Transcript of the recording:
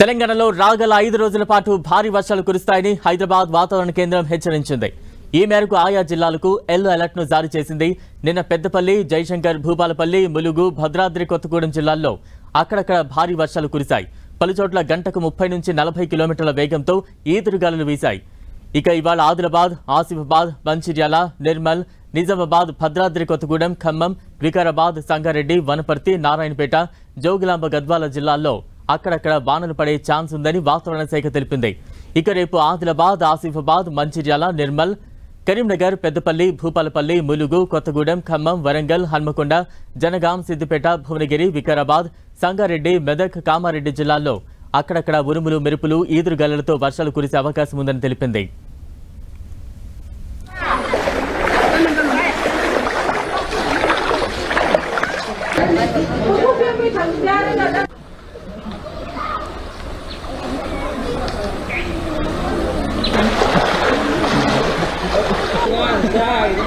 తెలంగాణలో రాగల ఐదు రోజుల పాటు భారీ వర్షాలు కురుస్తాయని హైదరాబాద్ వాతావరణ కేంద్రం హెచ్చరించింది. ఈ మేరకు ఆయా జిల్లాలకు ఎల్లో అలర్ట్ను జారీ చేసింది. నిన్న పెద్దపల్లి జయశంకర్ భూపాలపల్లి ములుగు భద్రాద్రి కొత్తగూడెం జిల్లాల్లో అక్కడక్కడ భారీ వర్షాలు కురిశాయి. పలుచోట్ల గంటకు ముప్పై నుంచి నలభై కిలోమీటర్ల వేగంతో ఈదురుగాలులు వీశాయి. ఇక ఇవాళ ఆదిలాబాద్ ఆసిఫాబాద్ మంచిర్యాల నిర్మల్ నిజామాబాద్ భద్రాద్రి కొత్తగూడెం ఖమ్మం వికారాబాద్ సంగారెడ్డి వనపర్తి నారాయణపేట జోగులాంబ గద్వాల జిల్లాల్లో అక్కడక్కడ వానలు పడే ఛాన్స్ ఉందని వాతావరణ శాఖ తెలిపింది. ఇక రేపు ఆదిలాబాద్ ఆసిఫాబాద్ మంచిర్యాల నిర్మల్ కరీంనగర్ పెద్దపల్లి భూపాలపల్లి ములుగు కొత్తగూడెం ఖమ్మం వరంగల్ హన్మకొండ జనగాం సిద్దిపేట భువనగిరి వికారాబాద్ సంగారెడ్డి మెదక్ కామారెడ్డి జిల్లాల్లో అక్కడక్కడ ఉరుములు మెరుపులు ఈదురుగాలులతో వర్షాలు కురిసే అవకాశం ఉందని తెలిపింది. Yeah.